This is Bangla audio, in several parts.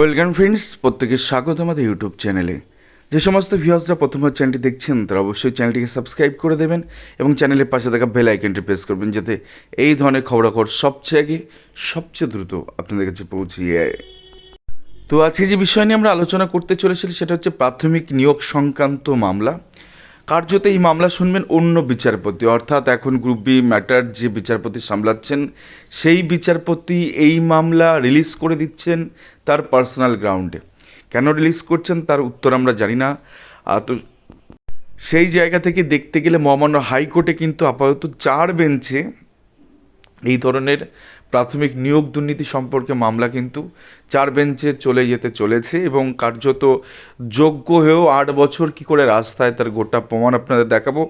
ওয়েলকাম ফ্রেন্ডস প্রত্যেকে স্বাগত আমাদের ইউটিউব চ্যানেলে। যে সমস্ত ভিউয়ার্সরা প্রথমবার চ্যানেলটি দেখছেন, তারা অবশ্যই চ্যানেলটিকে সাবস্ক্রাইব করে দেবেন এবং চ্যানেলের পাশে থাকা বেল আইকনটি প্রেস করবেন যাতে এই ধরনের খবরাখবর সবচেয়ে আগে, সবচেয়ে দ্রুত আপনাদের কাছে পৌঁছে যায়। তো আজকে যে বিষয় নিয়ে আমরা আলোচনা করতে চলেছি সেটা হচ্ছে প্রাথমিক নিয়োগ সংক্রান্ত মামলা। কার্যত এই মামলা শুনবেন অন্য বিচারপতি, অর্থাৎ এখন গ্রুপ বি ম্যাটার যে বিচারপতি সামলাচ্ছেন, সেই বিচারপতি এই মামলা রিলিজ করে দিচ্ছেন তার পার্সোনাল গ্রাউন্ডে কেন রিলিজ করছেন তার উত্তর আমরা জানি না। তো সেই জায়গা থেকে দেখতে গেলে মহামান্য হাইকোর্টে কিন্তু আপাতত চার বেঞ্চে এই ধরনের প্রাথমিক নিয়োগ দুর্নীতি সম্পর্কে মামলা কিন্তু চার বেঞ্চে চলে যেতে চলেছে এবং কার্যত যোগ্য হয়েও আট বছর কি করে রাস্তায় তার গোটা প্রমাণ আপনাদের দেখাবো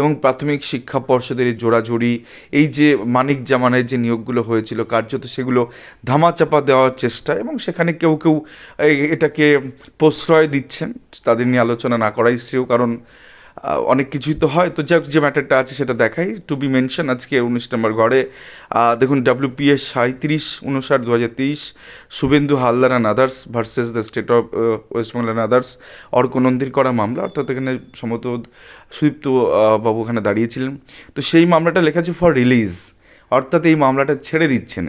এবং প্রাথমিক শিক্ষা পর্ষদের এই জোড়াজুড়ি, এই যে মানিক জামানের যে নিয়োগগুলো হয়েছিল, কার্যত সেগুলো ধামাচাপা দেওয়ার চেষ্টা এবং সেখানে কেউ কেউ এটাকে প্রশ্রয় দিচ্ছেন। তাদের নিয়ে আলোচনা না করাই শ্রেয়, কারণ অনেক কিছুই তো হয়। তো যাক যে ম্যাটারটা আছে সেটা দেখাই। টু বি মেনশন আজকে উনিশ নম্বর ঘরে। দেখুন ডাব্লিউপিএস সাঁত্রিশ উনষাট দু হাজার তেইশ, Shuvendu Haldar and others versus the state of West Bengal and others অর্কনন্দীর করা মামলা। অর্থাৎ এখানে সম্ভবত সুদীপ্ত বাবু ওখানে দাঁড়িয়েছিলেন। তো সেই মামলাটা লেখা আছে ফর রিলিজ অর্থাৎ এই মামলাটা ছেড়ে দিচ্ছেন।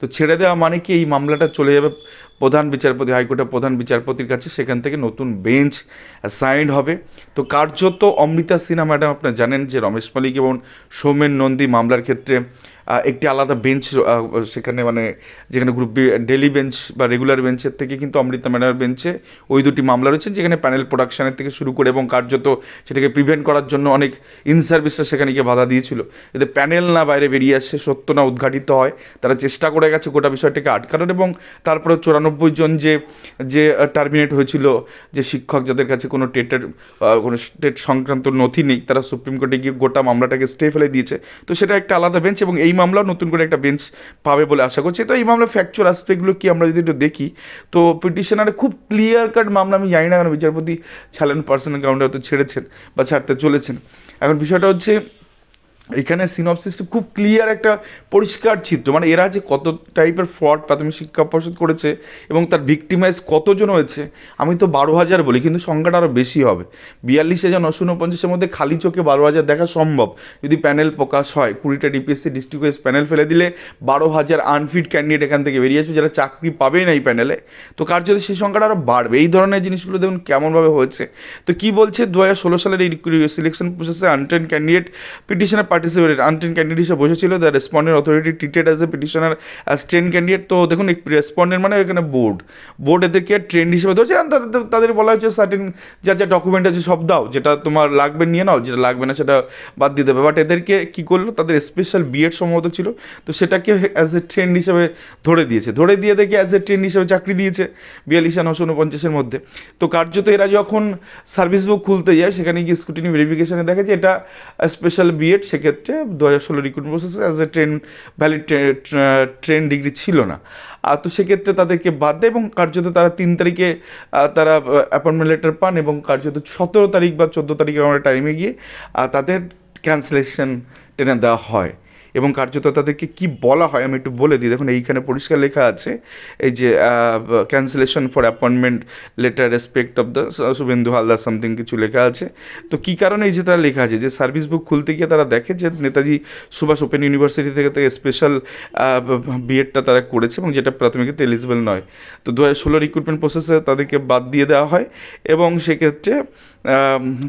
তো ছেড়ে দেওয়া মানে কি এই মামলাটা চলে যাবে প্রধান বিচারপতি, হাইকোর্টের প্রধান বিচারপতির কাছে, সেখান থেকে নতুন বেঞ্চ সাইন্ড হবে। তো কার্যত অমৃতা সিনহা ম্যাডাম আপনারা জানেন যে রমেশ মালিক এবং সৌমেন নন্দী মামলার ক্ষেত্রে একটি আলাদা বেঞ্চ সেখানে মানে যেখানে গ্রুপ ডেলি বেঞ্চ বা রেগুলার বেঞ্চের থেকে কিন্তু অমৃতা ম্যাডামের বেঞ্চে ওই দুটি মামলা রয়েছে, যেখানে প্যানেল প্রোডাকশনের থেকে শুরু করে এবং কার্যত সেটাকে প্রিভেন্ট করার জন্য অনেক ইন সার্ভিসরা সেখানে গিয়ে বাধা দিয়েছিল। এতে প্যানেল না বাইরে বেরিয়ে আসে, সত্য না উদ্ঘাটিত হয়, তারা চেষ্টা করে গেছে গোটা বিষয়টাকে আটকানোর এবং তারপরে চুরানব্বই জন যে যে টার্মিনেট হয়েছিল, যে শিক্ষক যাদের কাছে কোনো টেটের কোনো স্টেট সংক্রান্ত নথি নেই, তারা সুপ্রিম কোর্টে গিয়ে গোটা মামলাটাকে স্টে ফেলে দিয়েছে। তো সেটা একটা আলাদা বেঞ্চ এবং এই মামলাও নতুন করে একটা বেঞ্চ পাবে বলে আশা করছি। তো এই মামলার ফ্যাকচুয়াল অ্যাসপেক্টগুলো কি আমরা যদি একটু দেখি, তো পিটিশনারে খুব ক্লিয়ার কাট মামলা, আমি জানি না কেন বিচারপতি ছাড়লেন পার্সোনাল গ্রাউন্ডে হয়তো ছেড়েছেন বা ছাড়তে চলেছেন। এখন বিষয়টা হচ্ছে এখানে সিনপসিসটা খুব ক্লিয়ার একটা পরিষ্কার চিত্র। মানে এরা যে কত টাইপের ফ্রড প্রাথমিক শিক্ষা পর্ষদ করেছে এবং তার ভিক্টিমাইজ কতজন হয়েছে, আমি তো বারো হাজার বলি, কিন্তু সংখ্যাটা আরও বেশি হবে। বিয়াল্লিশ হাজার নশো উনপঞ্চাশের মধ্যে খালি চোখে বারো হাজার দেখা সম্ভব। যদি প্যানেল প্রকাশ হয়, কুড়িটা ডিপিএসসি ডিস্ট্রিক্ট ওয়াইজ প্যানেল ফেলে দিলে বারো হাজার আনফিট ক্যান্ডিডেট এখান থেকে বেরিয়ে আসবে, যারা চাকরি পাবে না এই প্যানেলে তো কার যদি সেই সংখ্যাটা আরও বাড়বে। এই ধরনের জিনিসগুলো দেখুন কেমনভাবে হয়েছে। তো কি বলছে? দু হাজার ষোলো সালের এই সিলেকশন প্রসেসে untrained candidate petitioner participated untrained candidate হিসেবে বসেছিল the respondent authority treated as a petitioner as ten candidate তো দেখুন রেসপন্ডেন্ট মানে এখানে বোর্ড বোর্ড এদেরকে ট্রেন্ড হিসেবে ধরছে তাদের তাদের বলা হচ্ছে সার্টেন যা যা ডকুমেন্ট আছে সব দাও, যেটা তোমার লাগবে নিয়ে নাও, যেটা লাগবে না সেটা বাদ দিয়ে দেবে। বাট এদেরকে কী করল, তাদের স্পেশাল বিএড সম্ভবত ছিল, তো সেটাকে অ্যাজ এ ট্রেন্ড হিসেবে ধরে দিয়েছে। ধরে দিয়ে দেখে অ্যাজ এ ট্রেন্ড হিসেবে চাকরি দিয়েছে, বিয়াল্লিশ নশো উনপঞ্চাশের মধ্যে। তো কার্যত এরা যখন সার্ভিস বুক খুলতে যায়, সেখানে গিয়ে স্কুটিনি ভেরিফিকেশনে দেখে যে এটা স্পেশাল বিএড সেক্ষেত্রে দু হাজার ষোলো রিক্রুটমেন্ট প্রসেসে as a trained valid trained degree ছিল না। আর তো সেক্ষেত্রে তাদেরকে বাদ দেয় এবং কার্যত তারা তিন তারিখে তারা অ্যাপয়েন্টমেন্ট লেটার পান এবং কার্যত সতেরো তারিখ বা চোদ্দ তারিখের আমরা টাইমে গিয়ে তাদের ক্যান্সেলেশন টেনে দেওয়া হয়। এবং কার্যত তাদেরকে কি বলা হয় আমি একটু বলে দিই। দেখুন, এইখানে পরিষ্কার লেখা আছে, এই যে cancellation for appointment letter respect of the Shuvendu Haldar something কিছু লেখা আছে। তো কী কারণে এই যে তারা লেখা আছে? যে সার্ভিস বুক খুলতে গিয়ে তারা দেখে যে নেতাজি সুভাষ ওপেন ইউনিভার্সিটি থেকে থেকে স্পেশাল বিএডটা তারা করেছে এবং যেটা প্রাথমিকতে এলিজিবল নয়। তো দু হাজার ষোলো রিক্রুটমেন্ট প্রসেসে তাদেরকে বাদ দিয়ে দেওয়া হয় এবং সেক্ষেত্রে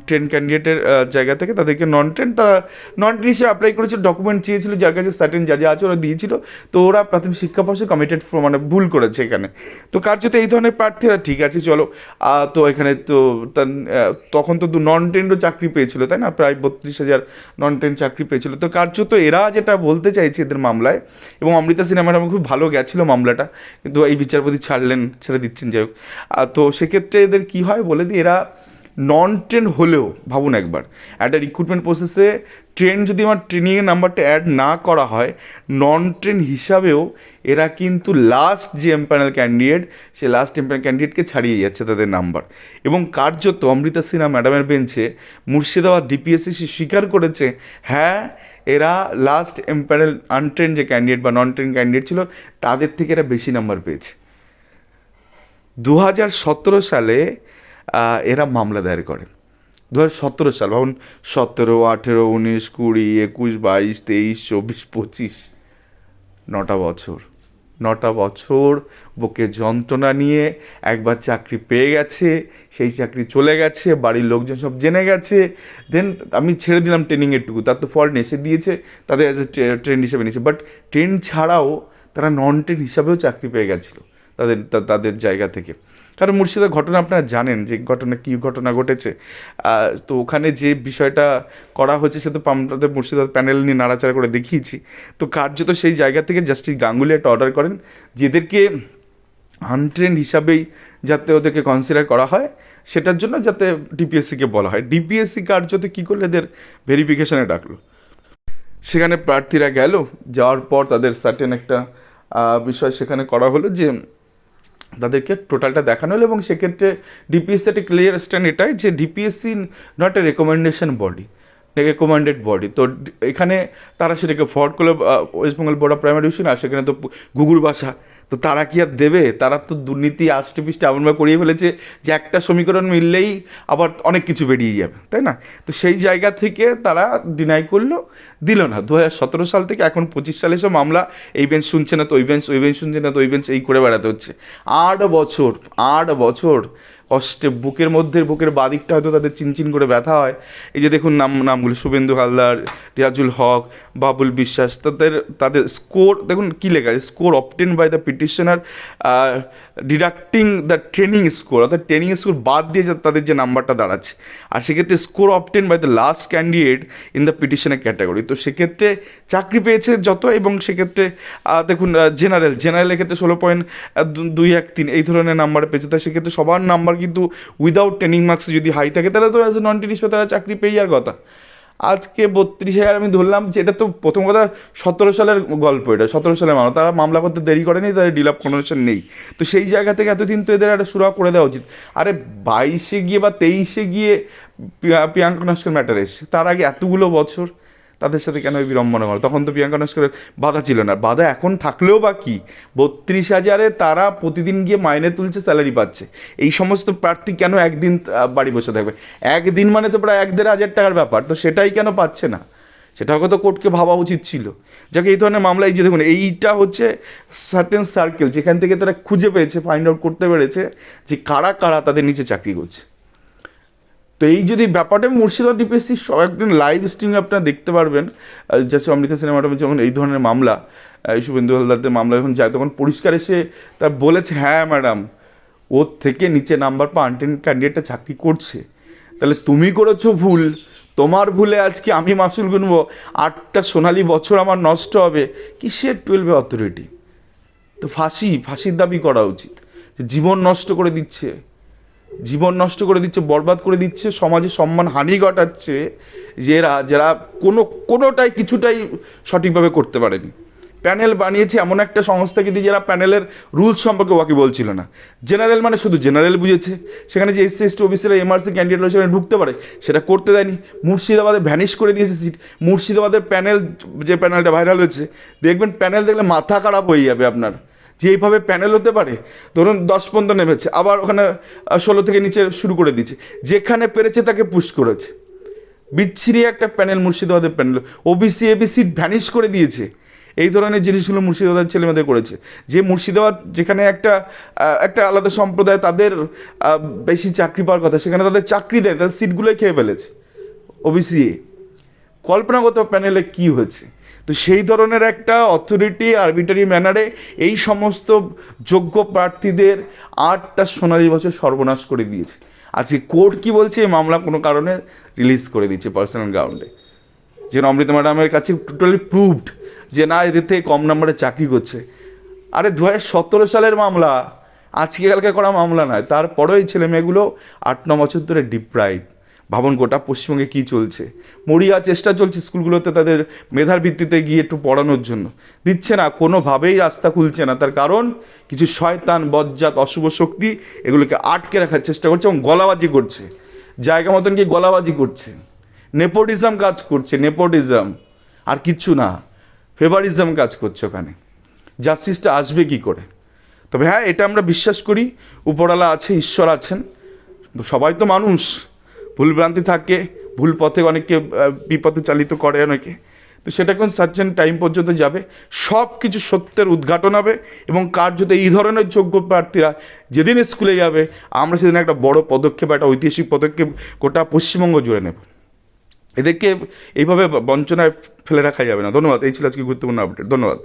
ট্রেন ক্যান্ডিডেটের জায়গা থেকে তাদেরকে নন ট্রেন তারা নন ট্রেন হিসেবে অ্যাপ্লাই করেছে ডকুমেন্ট চেয়েছিল যার কাছে সার্টেন যা যা আছে ওরা দিয়েছিল, তো ওরা প্রাথমিক শিক্ষা পর্ষদ কমিটেড মানে ভুল করেছে এখানে। তো কার্যত এই ধরনের প্রার্থীরা ঠিক আছে, চলো। তো এখানে তো তখন তো নন ট্রেন্ডও চাকরি পেয়েছিল, তাই না? প্রায় বত্রিশ হাজার নন ট্রেন চাকরি পেয়েছিল। তো কার্যত এরা যেটা বলতে চাইছে এদের মামলায়, এবং অমৃতা সিনহা আমার খুব ভালো গেছিল মামলাটা, কিন্তু এই বিচারপতি ছাড়লেন, ছেড়ে দিচ্ছেন, যাই হোক। তো সেক্ষেত্রে এদের কি হয় বলে দিই, এরা নন ট্রেন হলেও, ভাবুন একবার একটা রিক্রুটমেন্ট প্রসেসে ট্রেন যদি আমার ট্রেনিংয়ের নাম্বারটা অ্যাড না করা হয় নন ট্রেন হিসাবেও এরা কিন্তু লাস্ট যে এমপ্যানেল ক্যান্ডিডেট সে লাস্ট এমপ্যানেল ক্যান্ডিডেটকে ছাড়িয়ে যাচ্ছে তাদের নাম্বার এবং কার্যত অমৃতা সিনহা ম্যাডামের বেঞ্চে মুর্শিদাবাদ ডিপিএসসি সে স্বীকার করেছে হ্যাঁ এরা লাস্ট এমপ্যানেল আনট্রেন যে ক্যান্ডিডেট বা নন ট্রেন ক্যান্ডিডেট ছিল, তাদের থেকে এরা বেশি নাম্বার পেয়েছে। দু হাজার সতেরো সালে এরা মামলা দায়ের করে। দু হাজার সতেরো সাল, ভাবুন, সতেরো, আঠেরো, উনিশ, কুড়ি, একুশ, বাইশ, তেইশ, চব্বিশ, পঁচিশ, নটা বছর। নটা বছর বুকে যন্ত্রণা নিয়ে একবার চাকরি পেয়ে গেছে, সেই চাকরি চলে গেছে, বাড়ির লোকজন সব জেনে গেছে। দেন আমি ছেড়ে দিলাম ট্রেনিংয়েরটুকু, তার তো ফল এসে দিয়েছে, তাদের অ্যাজ এ ট্রেন হিসেবে নিয়েছে। বাট ট্রেন ছাড়াও তারা নন ট্রেন হিসাবেও চাকরি পেয়ে গেছিল, তাদের তাদের জায়গা থেকে। কারণ মুর্শিদার ঘটনা আপনারা জানেন যে ঘটনা কী ঘটনা ঘটেছে। তো ওখানে যে বিষয়টা করা হয়েছে সে তো আমাদের মুর্শিদাবাদ প্যানেল নিয়ে নাড়াচাড়া করে দেখিয়েছি। তো কার্যত সেই জায়গা থেকে জাস্টিস গাঙ্গুলি একটা অর্ডার করেন, যেদেরকে আনট্রেন্ড হিসাবেই যাতে ওদেরকে কনসিডার করা হয়, সেটার জন্য যাতে ডিপিএসসিকে বলা হয়। ডিপিএসসি কার্যত কী করলে? এদের ভেরিফিকেশনে ডাকলো। সেখানে প্রার্থীরা গেল, যাওয়ার পর তাদের সার্টেন একটা বিষয় সেখানে করা হলো যে তাদেরকে টোটালটা দেখানো হলো এবং সেক্ষেত্রে ডিপিএসসি একটা ক্লিয়ার স্ট্যান্ড এটাই যে DPSC not a recommendation body recommended body তো এখানে তারা সেটাকে ফরওয়ার্ড করলে West Bengal Board of Primary Education আর সেখানে তো গুগুর ভাষা তো তারা কি আর দেবে? তারা তো দুর্নীতি, আষ্টে পিষ্টে এমনভাবে করিয়ে ফেলেছে যে একটা সমীকরণ মিললেই আবার অনেক কিছু বেরিয়ে যাবে, তাই না? তো সেই জায়গা থেকে তারা ডিনাই করল, দিল না। দু সতেরো সাল থেকে এখন পঁচিশ সালে সব মামলা, এই বেঞ্চ শুনছে না তো, ওই বেঞ্চ ওই বেঞ্চ শুনছে না তো, ওই বেঞ্চ এই করে বেড়াতে হচ্ছে। আট বছর আট বছর কষ্টে বুকের মধ্যে, বুকের বাদিকটা হয়তো তাদের চিনচিন করে ব্যথা হয়। এই যে দেখুন নাম, নামগুলো, শুভেন্দু হালদার, রিয়াজুল হক, বাবুল বিশ্বাস, তাদের তাদের স্কোর দেখুন কী লেখা আছে? Score obtained by the petitioner deducting the training score অর্থাৎ ট্রেনিং স্কোর বাদ দিয়ে তাদের যে নাম্বারটা দাঁড়াচ্ছে। আর সেক্ষেত্রে score obtained by the last candidate in the পিটিশনের category তো সেক্ষেত্রে চাকরি পেয়েছে যত এবং সেক্ষেত্রে দেখুন জেনারেল জেনারেলের ক্ষেত্রে ষোলো পয়েন্ট দুই এক তিন এই ধরনের নাম্বার পেয়েছে। তাই সেক্ষেত্রে সবার নাম্বার কিন্তু উইদাউট ট্রেনিং মার্কস যদি হাই থাকে, তাহলে তো অ্যাজ এ নন টেনিস তারা চাকরি পেয়ে যাওয়ার কথা। আজকে বত্রিশ হাজার আমি ধরলাম, যেটা তো প্রথম কথা সতেরো সালের গল্প এটা, সতেরো সালের মামলা তারা মামলা করতে দেরি করেনি, তাদের ডিলাপ কনভেনশন নেই। তো সেই জায়গা থেকে এতদিন তো এদের একটা সুরাহ করে দেওয়া উচিত। আরে বাইশে গিয়ে বা তেইশে গিয়ে প্রিয়া- প্রিয়াঙ্কা ম্যাটার এসছে। তার আগে এতগুলো বছর তাদের সাথে কেন এই বিড়ম্বনা করে তখন তো প্রিয়াঙ্কা নস্করের বাধা ছিল না। বাধা এখন থাকলেও বা কী? বত্রিশ হাজারে তারা প্রতিদিন গিয়ে মাইনে তুলছে, স্যালারি পাচ্ছে। এই সমস্ত প্রার্থী কেন একদিন বাড়ি বসে থাকবে? একদিন মানে তো প্রায় এক দেড় হাজার টাকার ব্যাপার। তো সেটাই কেন পাচ্ছে না? সেটাও তো কোর্টকে ভাবা উচিত ছিল। যাকে, এই ধরনের মামলা এই যে দেখুন, এইটা হচ্ছে সার্টেন সার্কেল যেখান থেকে তারা খুঁজে পেয়েছে ফাইন্ড আউট করতে পেরেছে যে কারা কারা তাদের নিচে চাকরি করছে। তো এই যদি ব্যাপারটা মুর্শিদাবাদ ডিপিএসসি একদিন লাইভ স্ট্রিমে আপনারা দেখতে পারবেন যাচ্ছে অমৃতা সিনেমাটা যখন এই ধরনের মামলা শুভেন্দু হালদারদের মামলা যখন যায়, তখন পরিষ্কার এসে তা বলেছে হ্যাঁ ম্যাডাম ওর থেকে নিচে নাম্বার পা আনটেন ক্যান্ডিডেটটা চাকরি করছে। তাহলে তুমি করেছ ভুল, তোমার ভুলে আজকে আমি মাসুল গুনবো, আটটা সোনালি বছর আমার নষ্ট হবে। কিসের টুয়েলভে অথরিটি তো ফাঁসি, ফাঁসির দাবি করা উচিত জীবন নষ্ট করে দিচ্ছে। জীবন নষ্ট করে দিচ্ছে, বরবাদ করে দিচ্ছে সমাজে সম্মান হানি ঘটাচ্ছে, যারা যারা কোনো, কোনোটাই কিছুটাই সঠিকভাবে করতে পারেনি। প্যানেল বানিয়েছে এমন একটা সংস্থা কিন্তু যারা প্যানেলের রুলস সম্পর্কে ওয়াকি বলছিল না। জেনারেল মানে শুধু জেনারেল বুঝেছে। সেখানে যে এসসি এসটি ওবিসিরা এমআরসি ক্যান্ডিডেট সেখানে ঢুকতে পারে। সেটা করতে দেয়নি। মুর্শিদাবাদে ভ্যানিশ করে দিয়েছে সিট। মুর্শিদাবাদের প্যানেল, যে প্যানেলটা ভাইরাল হয়েছে, দেখবেন প্যানেল দেখলে মাথা খারাপ হয়ে যাবে আপনার। যে এইভাবে প্যানেল হতে পারে, ধরুন দশ পর্যন্ত নেমেছে, আবার ওখানে ষোলো থেকে নিচে শুরু করে দিচ্ছে যেখানে পেরেছে তাকে পুশ করেছে। বিচ্ছিরি একটা প্যানেল মুর্শিদাবাদের প্যানেল ওবিসি এবিসি ভ্যানিশ করে দিয়েছে। এই ধরনের জিনিসগুলো মুর্শিদাবাদের ছেলেমেয়েদের করেছে। যে মুর্শিদাবাদ, যেখানে একটা একটা আলাদা সম্প্রদায় তাদের বেশি চাকরি পাওয়ার কথা, সেখানে তাদের চাকরি দেয়, তাদের সিটগুলোই খেয়ে ফেলেছে। ওবিসি কল্পনা করতে প্যানেলে কী হয়েছে? তো সেই ধরনের একটা অথরিটি আরবিটারি ম্যানারে এই সমস্ত যোগ্য প্রার্থীদের আটটা সোনালী বছর সর্বনাশ করে দিয়েছে। আজকে কোর্ট কি বলছে? এই মামলা কোনো কারণে রিলিজ করে দিচ্ছে পার্সোনাল গ্রাউন্ডে যে অমৃতা ম্যাডামের কাছে টোটালি প্রুভড যে না, এদের থেকে কম নাম্বারে চাকরি করছে। আরে দু সতেরো সালের মামলা, আজকে কালকে করা মামলা নয়, তারপরেও এই ছেলে মেয়েগুলো আট, ন বছর ধরে ডিপ্রাইভ ভাবুন গোটা পশ্চিমবঙ্গে কী চলছে। মরিয়া চেষ্টা চলছে স্কুলগুলোতে তাদের মেধার ভিত্তিতে গিয়ে একটু পড়ানোর জন্য। দিচ্ছে না, কোনোভাবেই রাস্তা খুলছে না। তার কারণ, কিছু শয়তান, বজ্জাত, অশুভ শক্তি এগুলোকে আটকে রাখার চেষ্টা করছে এবং গলাবাজি করছে। জায়গা মতন গিয়ে গলাবাজি করছে। নেপোটিজম কাজ করছে, নেপোটিজম। আর কিচ্ছু না, ফেভারিজম কাজ করছে ওখানে। জাস্টিসটা আসবে কি করে? তবে হ্যাঁ এটা আমরা বিশ্বাস করি। উপরওয়ালা আছে, ঈশ্বর আছেন। সবাই তো মানুষ। ভুলভ্রান্তি থাকে, ভুল পথে অনেককে বিপথে চালিত করে অনেকে। তো সেটা কোন সার্জেন টাইম পর্যন্ত যাবে। সব কিছু সত্যের উদ্ঘাটন হবে এবং কার্যত এই ধরনের যোগ্য প্রার্থীরা যেদিন স্কুলে যাবে, আমরা সেদিন একটা বড় পদক্ষেপ, একটা ঐতিহাসিক পদক্ষেপ গোটা পশ্চিমবঙ্গ জুড়ে নেব। এদেরকে এইভাবে বঞ্চনায় ফেলে রাখা যাবে না। ধন্যবাদ। এই ছিল আজকে গুরুত্বপূর্ণ আপডেট ধন্যবাদ।